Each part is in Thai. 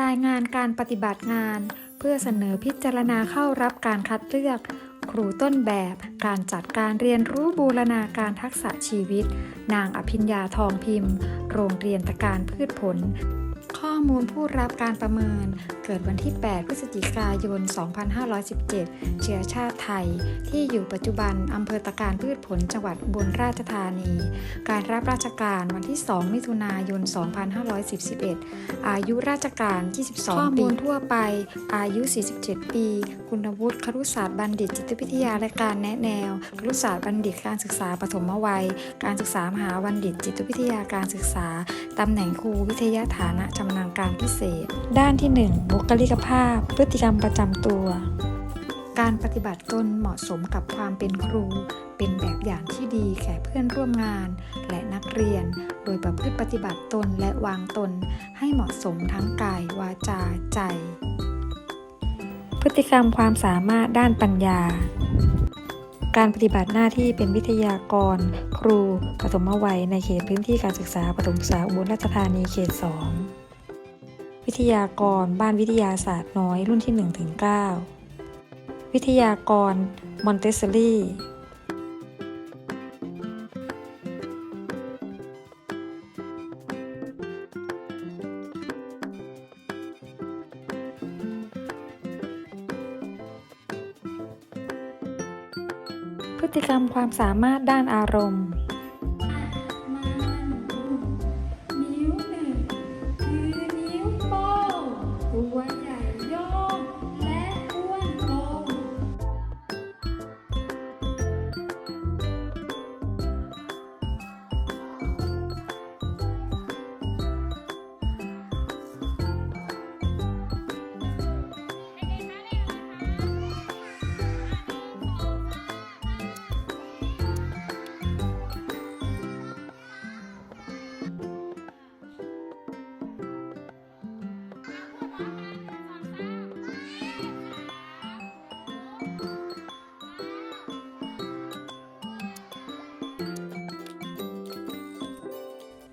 รายงานการปฏิบัติงาน เพื่อเสนอพิจารณาเข้ารับการคัดเลือก ครูต้นแบบ การจัดการเรียนรู้บูรณาการทักษะชีวิต นางอภิญญาทองพิมพ์ โรงเรียนตะการพืชผล ข้อมูลผู้รับการประเมิน เกิดวันที่ 8 พฤศจิกายน 2517 เชื้อชาติไทย ที่อยู่ปัจจุบันอำเภอตะการพืชผลจังหวัดอุบลราชธานี การรับราชการวันที่ 2 มิถุนายน 2541อายุราชการ 22 ปี ข้อมูลทั่วไป อายุ 47 ปี คุณวุฒิครุศาสตร์บัณฑิตจิตวิทยาและการแนะแนวครุศาสตร์บัณฑิตการศึกษาปฐมวัย การศึกษามหาบัณฑิตจิตวิทยาการศึกษา ตำแหน่งครูวิทยาฐานะชำนาญการพิเศษ ด้านที่ 1 บุคลิกภาพ พฤติกรรมประจำตัว การปฏิบัติตนเหมาะสมกับความเป็นครู เป็นแบบอย่างที่ดีแก่เพื่อนร่วมงาน และนักเรียน โดยประพฤติปฏิบัติตนและวางตน ให้เหมาะสมทั้งกาย วาจา ใจ พฤติกรรมความสามารถด้านปัญญาการปฏิบัติหน้าที่เป็นวิทยากร ครูปฐมวัยในเขตพื้นที่การศึกษาปฐมศึกษาอุบลราชธานีเขต 2 วิทยากรบ้านวิทยาศาสตร์น้อยรุ่นที่ 1-9 วิทยากรมอนเตสซอรี่พฤติกรรมความสามารถด้านอารมณ์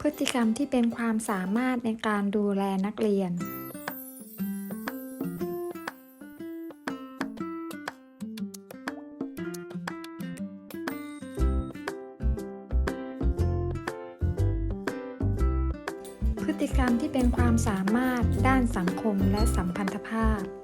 พฤติกรรมที่เป็นความสามารถในการดูแลนักเรียน พฤติกรรมที่เป็นความสามารถด้านสังคมและสัมพันธภาพ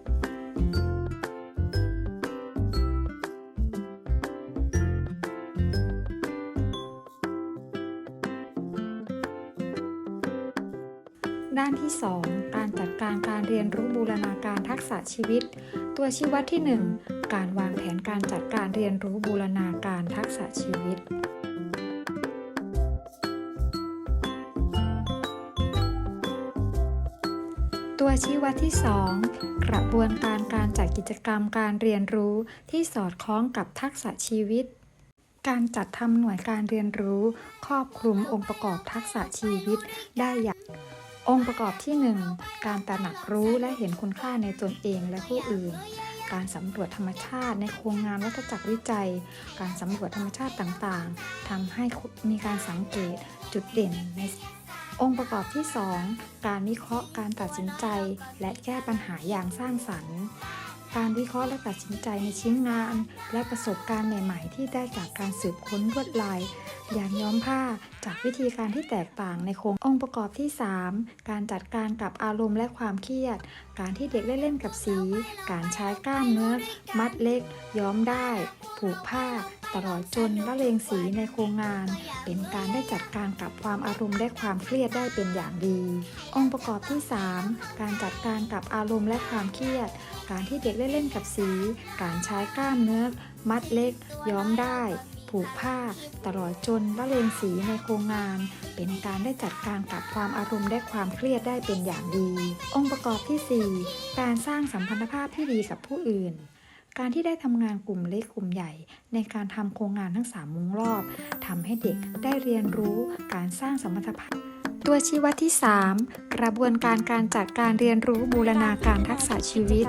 ด้านที่ 2 การจัดการการเรียนรู้บูรณาการทักษะชีวิต ตัวชี้วัดที่ 1 การวางแผนการจัดการเรียนรู้บูรณาการทักษะชีวิตตัวชี้วัดที่ 2 กระบวนการการจัดกิจกรรมการเรียนรู้ที่สอดคล้องกับทักษะชีวิต การจัดทำหน่วยการเรียนรู้ ครอบคลุมองค์ประกอบทักษะชีวิตได้อย่าง องค์ประกอบที่ 1 การตระหนักรู้และเห็นคุณค่าในตนเองและผู้อื่น การสำรวจธรรมชาติในโครงงานวัฏจักรวิจัย การสำรวจธรรมชาติต่างๆทำให้มีการสังเกตจุดเด่นในองค์ประกอบที่ 2 การวิเคราะห์การตัดสินใจ และแก้ปัญหาอย่างสร้างสรรค์ การวิเคราะห์และตัดสินใจในชิ้นงาน และประสบการณ์ใหม่ๆ ที่ได้จากการสืบค้นลวดลาย อย่างย้อมผ้าจากวิธีการที่แตกต่างในโครงองค์ประกอบที่ 3 การจัดการกับอารมณ์และความเครียด การที่เด็กได้เล่นกับสี การใช้กล้ามเนื้อ มัดเล็ก ย้อมได้ ผูกผ้า ตลอดจนละเลงสีในโครงงาน เป็นการได้จัดการกับความอารมณ์และความเครียดได้เป็นอย่างดี องค์ประกอบที่ 3 การจัดการกับอารมณ์และความเครียด การที่เด็กได้เล่นกับสี การใช้กล้ามเนื้อ มัดเล็ก ย้อมได้ ผูกผ้า ตลอดจนละเลงสีในโครงงาน เป็นการได้จัดการกับความอารมณ์และความเครียดได้เป็นอย่างดี องค์ประกอบที่ 4 การสร้างสัมพันธภาพที่ดีกับผู้อื่น การที่ได้ทำงานกลุ่มเล็กกลุ่มใหญ่ ในการทำโครงงานทั้งสามมุงรอบทำให้เด็กได้เรียนรู้การสร้างสมรรถภาพตัวชี้วัดที่ 3 กระบวนการการจัดการเรียนรู้บูรณาการทักษะชีวิต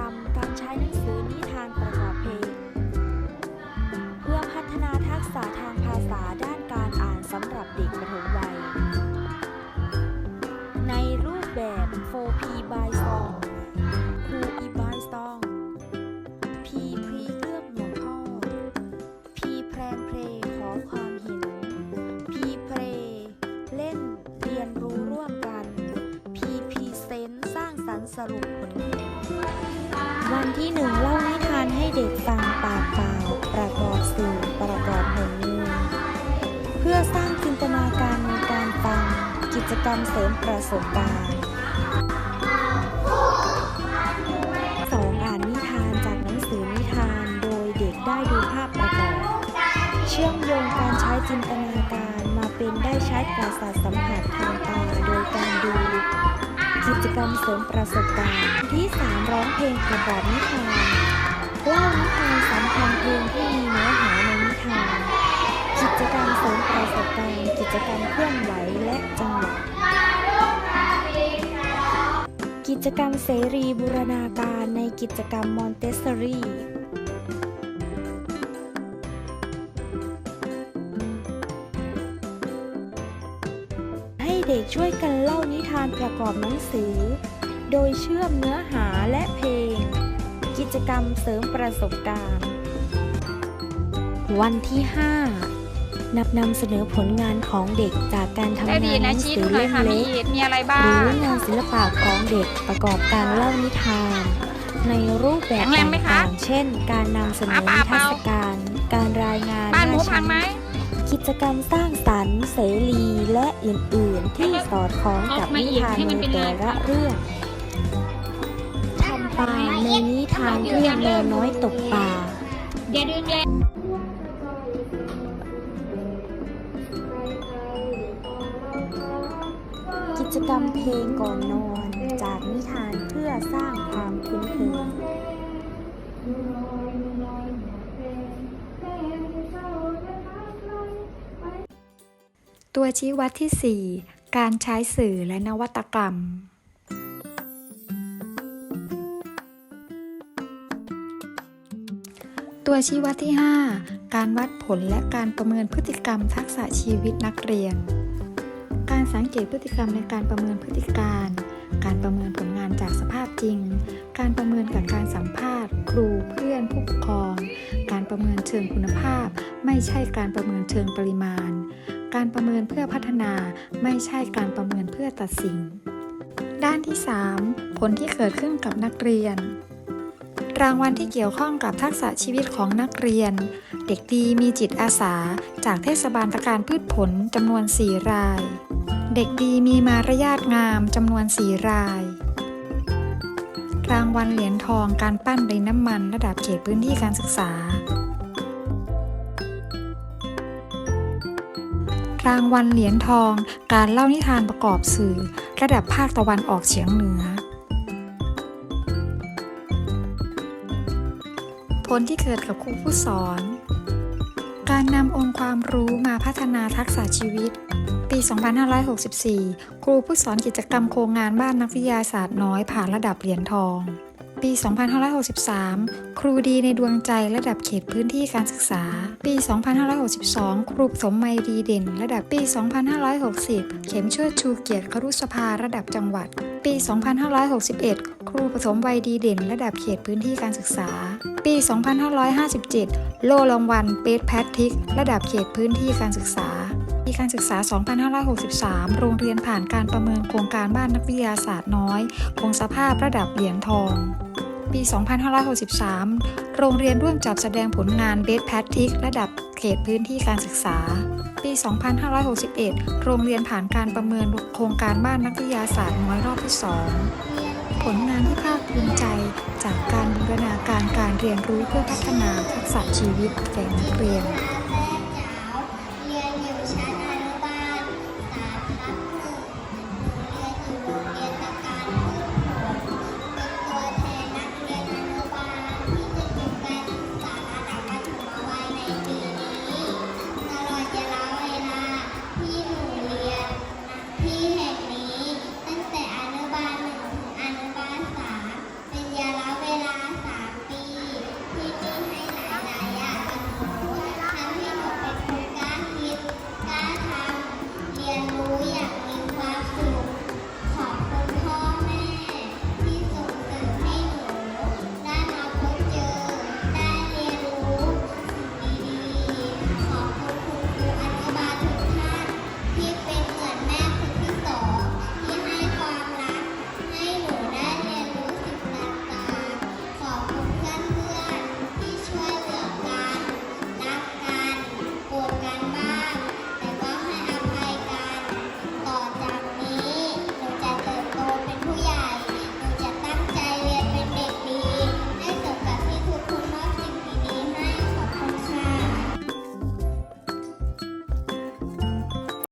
เด็กฟังปากเปล่าประกอบสื่อประกอบหน่วยมือเพื่อสร้างจินตนาการในการฟัง กิจกรรมเสริมประสบการณ์สองอ่านนิทานจากหนังสือนิทานโดยเด็กได้ดูภาพประกอบ เชื่อมโยงการใช้จินตนาการมาเป็นได้ใช้ประสาทสัมผัสทางตาโดยการดูกิจกรรมเสริมประสบการณ์ที่ 3 ร้องเพลงประกอบนิทาน เล่านิทานสำคัญเพลงที่มีเนื้อหาในนิทาน กิจกรรมเสริมประสบการณ์กิจกรรมเคลื่อนไหวและจังหวะกิจกรรมเสรีบูรณาการในกิจกรรมมอนเตสซอรี่ให้เด็กช่วยกันเล่านิทานประกอบหนังสือ โดยเชื่อมเนื้อหาและเพลง จกรรมเสริมประสบการณ์ วันที่ 5 นับนำเสนอผลงานของเด็กจากการทำได้งาดีนหนะนังชี้สืดูอหน่อเล่ยมค่ะเล็มีกมีอะไรบ้าหรืงองานศิลปะของเด็กประกอบการเล่านิทาน ในรูปแบบแข็งแรงไหมคะต่างๆเช่น การนำเสนออะนิเปล่าทรรศการ การรายงานบ้านหมูหน้พังไหมกิจกรรมสร้างสรรค์เสรีและอื่น ๆ ที่สอดคล้องกับนิทานในแต่ละเรื่องานเรื่องแมวน้อยตกปลาอย่าดึงแรงกิจกรรมเพลงก่อนนอนจากนิทานเพื่อสร้างความคุ้นเคยตัวชี้วัดที่ 4 การใช้สื่อและนวัตกรรม ตัวชี้วัดที่ 5 การวัดผลและการประเมินพฤติกรรมทักษะชีวิตนักเรียน การสังเกตพฤติกรรมในการประเมินพฤติการ การประเมินผลงานจากสภาพจริง การประเมินกับการสัมภาษณ์ ครูเพื่อนผู้ปกครอง การประเมินเชิงคุณภาพ ไม่ใช่การประเมินเชิงปริมาณ การประเมินเพื่อพัฒนา ไม่ใช่การประเมินเพื่อตัดสิน ด้านที่ 3 ผลที่เกิดขึ้นกับนักเรียน รางวัลที่เกี่ยวข้องกับทักษะชีวิตของนักเรียน เด็กดีมีจิตอาสา จากเทศบาลตะการพืชผลจำนวน 4 ราย เด็กดีมีมารยาทงามจำนวน 4 ราย รางวัลเหรียญทองการปั้นดินน้ำมันระดับเขตพื้นที่การศึกษา รางวัลเหรียญทองการเล่านิทานประกอบสื่อ ระดับภาคตะวันออกเฉียงเหนือ ผลที่เกิดกับครูผู้สอน การนำองค์ความรู้มาพัฒนาทักษะชีวิต ปี 2564 ครูผู้สอนกิจกรรมโครงงานบ้านนักวิทยาศาสตร์น้อยผ่านระดับเหรียญทอง ปี 2563 ครูดีในดวงใจระดับเขตพื้นที่การศึกษา ปี 2562 ครูสมไมดีเด่น ระดับปี 2560 เข็มเชิดชูเกียรติครุสภาระดับจังหวัด ปี 2561 ครูปฐมวัยดีเด่น ระดับเขตพื้นที่การศึกษา ปี 2557 โลรางวัลเบสแพททิก ระดับเขตพื้นที่การศึกษาปีการศึกษา 2563 โรงเรียนผ่านการประเมินโครงการบ้านนักวิทยาศาสตร์น้อย คงสภาพระดับเหรียญทอง ปี 2563 โรงเรียนร่วมจัดแสดงผลงานเบสแพททิกระดับเขตพื้นที่การศึกษา ปี 2561 โรงเรียนผ่านการประเมินโครงการบ้านนักวิทยาศาสตร์น้อยรอบที่ 2 ผลงานที่ภาคภูมิใจจากการบูรณาการการเรียนรู้เพื่อพัฒนาทักษะชีวิตแก่นักเรียน